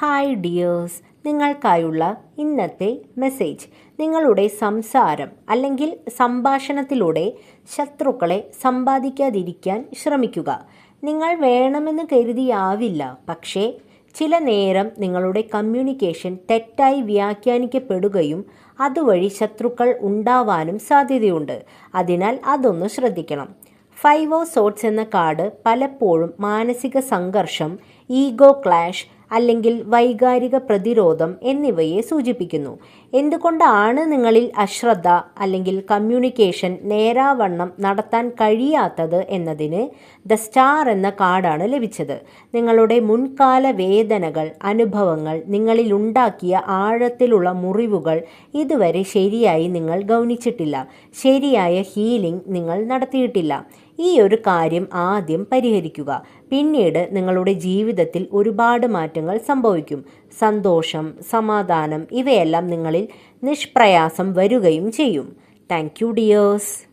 Hi dears നിങ്ങൾക്കായുള്ള ഇന്നത്തെ message നിങ്ങളുടെ സംസാരം അല്ലെങ്കിൽ സംഭാഷണത്തിലൂടെ ശത്രുക്കളെ സമ്പാദിക്കാതിരിക്കാൻ ശ്രമിക്കുക. നിങ്ങൾ വേണമെന്ന് കരുതിയാവില്ല. പക്ഷേ ചില നേരം നിങ്ങളുടെ കമ്മ്യൂണിക്കേഷൻ തെറ്റായി വ്യാഖ്യാനിക്കപ്പെടുകയും അതുവഴി ശത്രുക്കൾ ഉണ്ടാവാനും സാധ്യതയുണ്ട്. അതിനാൽ അതൊന്ന് ശ്രദ്ധിക്കണം. ഫൈവ് ഓ സോട്ട്സ് എന്ന കാർഡ് പലപ്പോഴും മാനസിക സംഘർഷം ഈഗോ ക്ലാഷ് അല്ലെങ്കിൽ വൈകാരിക പ്രതിരോധം എന്നിവയെ സൂചിപ്പിക്കുന്നു. എന്തുകൊണ്ടാണ് നിങ്ങളിൽ അശ്രദ്ധ അല്ലെങ്കിൽ കമ്മ്യൂണിക്കേഷൻ നേരാവണ്ണം നടത്താൻ കഴിയാത്തത് എന്നതിന് ദ സ്റ്റാർ എന്ന കാർഡാണ് ലഭിച്ചത്. നിങ്ങളുടെ മുൻകാല വേദനകൾ അനുഭവങ്ങൾ നിങ്ങളിൽ ഉണ്ടാക്കിയ ആഴത്തിലുള്ള മുറിവുകൾ ഇതുവരെ ശരിയായി നിങ്ങൾ ഗൗനിച്ചിട്ടില്ല. ശരിയായ ഹീലിംഗ് നിങ്ങൾ നടത്തിയിട്ടില്ല. ഈ ഒരു കാര്യം ആദ്യം പരിഹരിക്കുക. പിന്നീട് നിങ്ങളുടെ ജീവിതത്തിൽ ഒരുപാട് മാറ്റങ്ങൾ സംഭവിക്കും. സന്തോഷം സമാധാനം ഇവയെല്ലാം നിങ്ങളിൽ നിഷ്പ്രയാസം വരികയും ചെയ്യും. Thank you dears.